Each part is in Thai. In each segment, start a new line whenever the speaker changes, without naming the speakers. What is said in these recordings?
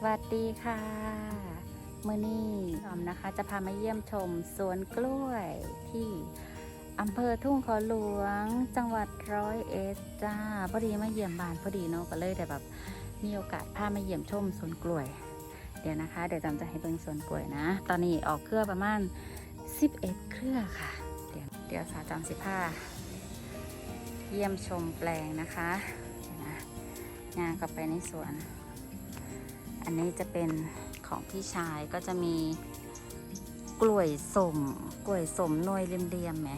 สวัสดีค่ะเมื่อนี้ออมนะคะ จะพามาเยี่ยมชมสวนกล้วยที่อำเภอทุ่งขอหลวง จังหวัดร้อยเอ็ดจ้าพอดีมาเยี่ยมบ้านพอดีเนาะก็เลยแต่แบบมีโอกาสพามาเยี่ยมชมสวนกล้วย เดี๋ยวนะคะ เดี๋ยวจำจะให้เบิ่งสวนกล้วยนะ ตอนนี้ออกเครือประมาณ 11 เครือค่ะ เดี๋ยวเดี๋ยวสาวจำสิผ้าเยี่ยมชมแปลงนะคะนะงานก็ไปในสวน อันนี้จะเป็นของพี่ชายก็จะมีกล้วยสมกล้วยสมนวยเรียมๆแหม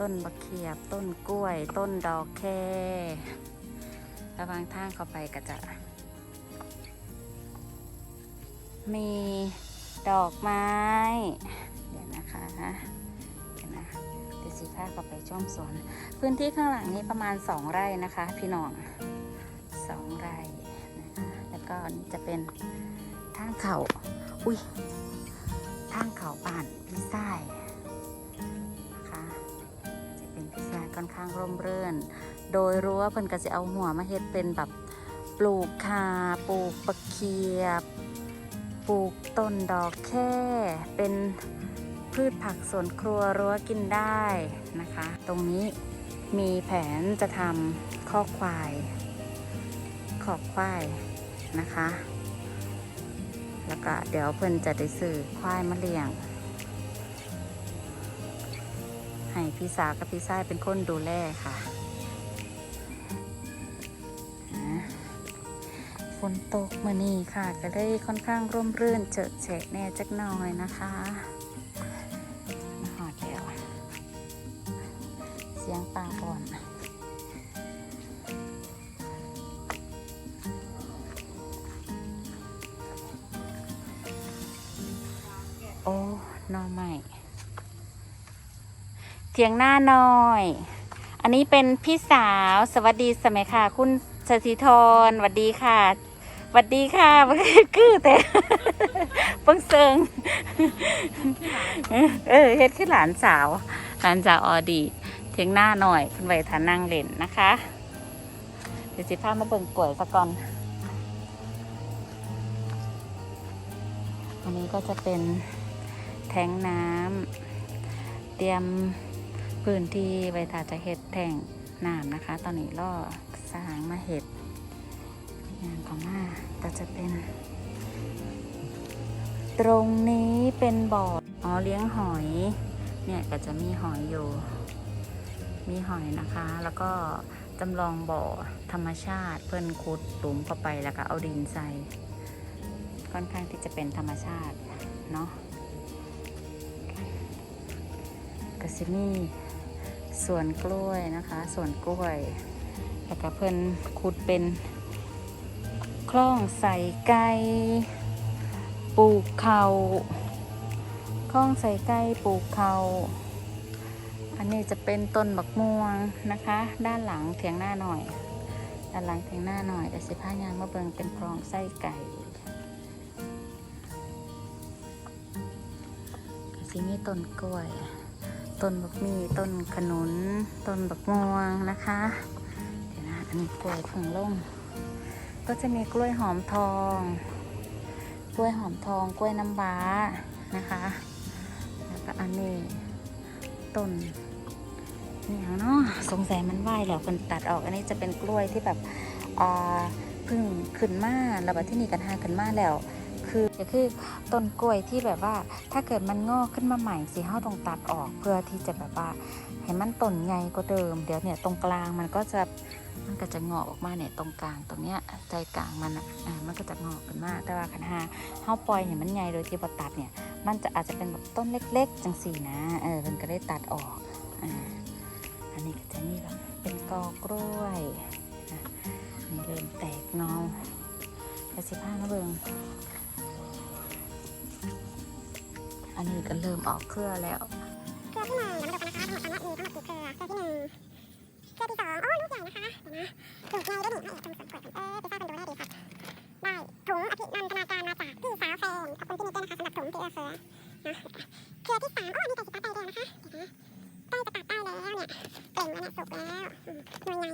ต้นบะเขียบ ต้นกล้วย ต้นดอกแคระหวางทางเข้าไปก็จะ มีดอกไม้ เดี๋ยวนะคะเดี๋ยวนะเดี๋ยวสีผ้าเข้าไปช่อมสวน พื้นที่ข้างหลังนี้ประมาณ2ไร่นะคะ พี่น้องสองไร่ ก็นี่จะเป็นทางเขาอุ้ยทางเขาบ้านพี่ไส้นะคะจะเป็นพี่ไส้ค่อนข้างร่มรื่น โดยรั้วเพิ่นก็จะเอาหัวมาเฮ็ดเป็นแบบปลูกคาปลูกปะเคียบปลูกต้นดอกแค่ เป็นพืชผักสวนครัวรั้วกินได้นะคะ ตรงนี้มีแผนจะทำข้อควาย ขอบควาย นะคะ แล้วก็เดี๋ยวเพิ่นจะได้ซื้อควายมาเลี้ยง ให้พี่สาวกับพี่ชายเป็นคนดูแลค่ะ ฝนตกมื่อนี้ค่ะ ก็เลยค่อนข้างร่มรื่นเจิดเฉะแน่จักหน่อยนะคะมาหอดเดียวเสียงปลาบ่อน นอใหม่เถียงหน้าน้อย อันนี้เป็นพี่สาวสวัสดีสมัยค่ะ คุณสถิธรสวัสดีค่ะสวัสดีค่ะคือแต่เพิ่งเซิงเออเฮ็ดขึ้นหลานสาว หลานสาวออดีเถียงหน้าหน่อยคุณไวทานั่งเล่นนะคะ เดี๋ยวสิพามาเบิ่งกล้วยซะก่อนอันนี้ก็จะเป็น แทงน้ำเตรียมพื้นที่ไว้ถ้าจะเห็ดแทงน้ำนะคะ ตอนนี้ล่อสร้างมาเห็ดงานของมาก็จะเป็น ตรงนี้เป็นบ่ออ๋อเลี้ยงหอย เนี่ยก็จะมีหอยอยู่ มีหอยนะคะ แล้วก็จำลองบ่อธรรมชาติ เพิ่นขุดหลุมเข้าไปแล้วก็เอาดินใส่ค่อนข้างที่จะเป็นธรรมชาติเนาะ กสิมีสวนกล้วยนะคะสวนกล้วย แล้วก็เพิ่นขุดเป็นคลองใส่ไก่ปลูกเขาคลองใส่ไก่ปลูกเขาอันนี้จะเป็นต้นบักม่วงนะคะ ด้านหลังเถียงหน้าหน่อย ด้านหลังเถียงหน้าหน่อยแต่สิผ้ายางมาเบิงเป็นคลองไส้ไก่สิมีต้นกล้วย ต้นบักมีต้นขนุน ต้นบักม่วงนะคะ เดี๋ยวนะอันนี้กล้วยผงล่มก็จะมีกล้วยหอมทอง กล้วยหอมทอง กล้วยน้ำว้านะคะ แล้วก็อันนี้ต้นนี่เนาะสงสัยมันไหวแล้วคนตัดออก อันนี้จะเป็นกล้วยที่แบบอ่าพึ่งขึ้นมาแล้วแบบที่นี่กันหาขึ้นมาแล้ว คือก็คือต้นกล้วยที่แบบว่า ถ้าเกิดมันงอกขึ้นมาใหม่สิเฮาต้องตัดออกเพื่อที่จะแบบว่าให้มันต้นใหญ่กว่าเดิม เดี๋ยวเนี่ยตรงกลางมันก็จะมันก็จะงอกออกมาเนี่ยตรงกลางตรงเนี้ยใจกลางมันอะมันก็จะงอกขึ้นมาแต่ว่าคันหาเฮาปล่อยเนี่ยมันใหญ่โดยที่บ่ตัดเนี่ย มันจะอาจจะเป็นแบบต้นเล็ก ๆ จังสี่นะเออมันก็ได้ตัดออกอ่าอันนี้ก็จะมีแบบเป็นกอกล้วยนะนี่เริ่มแตกเงาแต่สิผ้านะเบิง อันนี้ก็เริ่มออกเครือแล้ว
เครือที่หนึ่งเดียวมาดูกันนะคะทั้งหมดทั้งหมดมีทั้งหมดกี่เครือเครือที่หนึ่งเครือที่สองโอ้ยลูกใหญ่นะคะเห็นไหมปลูกในได้ให้ชมสวนกล้วยกันเออไปทราบกันดูได้ดีค่ะได้ถุงอภินันทนาการมาจากพี่สาวแฟนขอบคุณพี่นิดด้วยนะคะสำหรับถุงที่เอเฟื้อนะเครือที่สามโอ้ยมีแต่สีฟ้าใบแดงนะคะเดี๋ยวนะใกล้จะตัดได้แล้วเนี่ยเปล่งแล้วเนี่ยสุกแล้วหน่วยใหญ่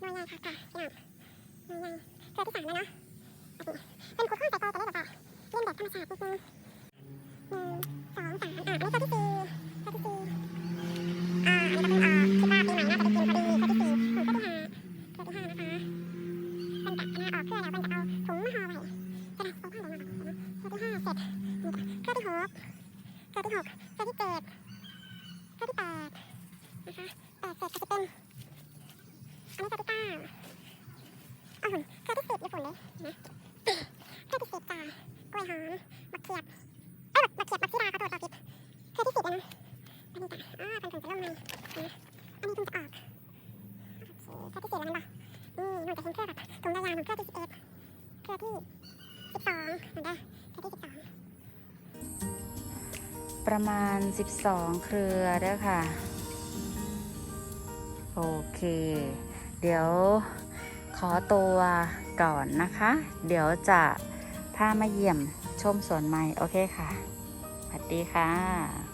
หน่วยใหญ่ค่ะค่ะพี่น้องหน่วยใหญ่เครือที่สามแล้วเนาะเป็นขุดข้างใส่โตแต่ได้แบบว่าเล่นแบบธรรมชาตินิดนึง สองสามอะอันนี้ตัวที่สี่ตัวที่สี่อ่าอันนี้ก็เพิ่งออกคิดว่าปีใหม่น่าจะได้กินพอดีตัวที่สี่ของตัวที่ห้าตัวที่ห้านะคะเป็นตัดนะออกเพื่อแล้วเป็นจะเอาถุงมาห่อไว้จะได้เอาผ้าเหลืองมาห่อที่ห้าเสร็จนี่จ้ะตัวที่หกตัวที่หกตัวที่เจ็ดตัวที่แปดนะคะแปดเสร็จก็จะเป็นอันนี้ตัวที่เก้าอ้าวตัวที่สิบญี่ปุ่นเลยนะตัวที่สิบจ้ากล้วยหอมบักเขียบเอ้ย บักเขียบบักซีดาขอโทษเราผิดตัวที่สิบแล้วนะอันนี้จ้ะอ่าเป็นถุงจะล่มในะอันนี้ถุงจะออกโอเคตัวที่สิบแล้วมันบ่นี่มันจะเห็นเครือแบบถุงยาวๆเหมือนเครือที่สิบเอ็ดเครือที่สิบสองเห็นไหมเครือที่สิบสอง
ประมาณ 12 เครือเด้อค่ะ โอเค เดี๋ยวขอตัวก่อนนะคะ เดี๋ยวจะพามาเยี่ยมชมสวนใหม่โอเคค่ะ สวัสดีค่ะ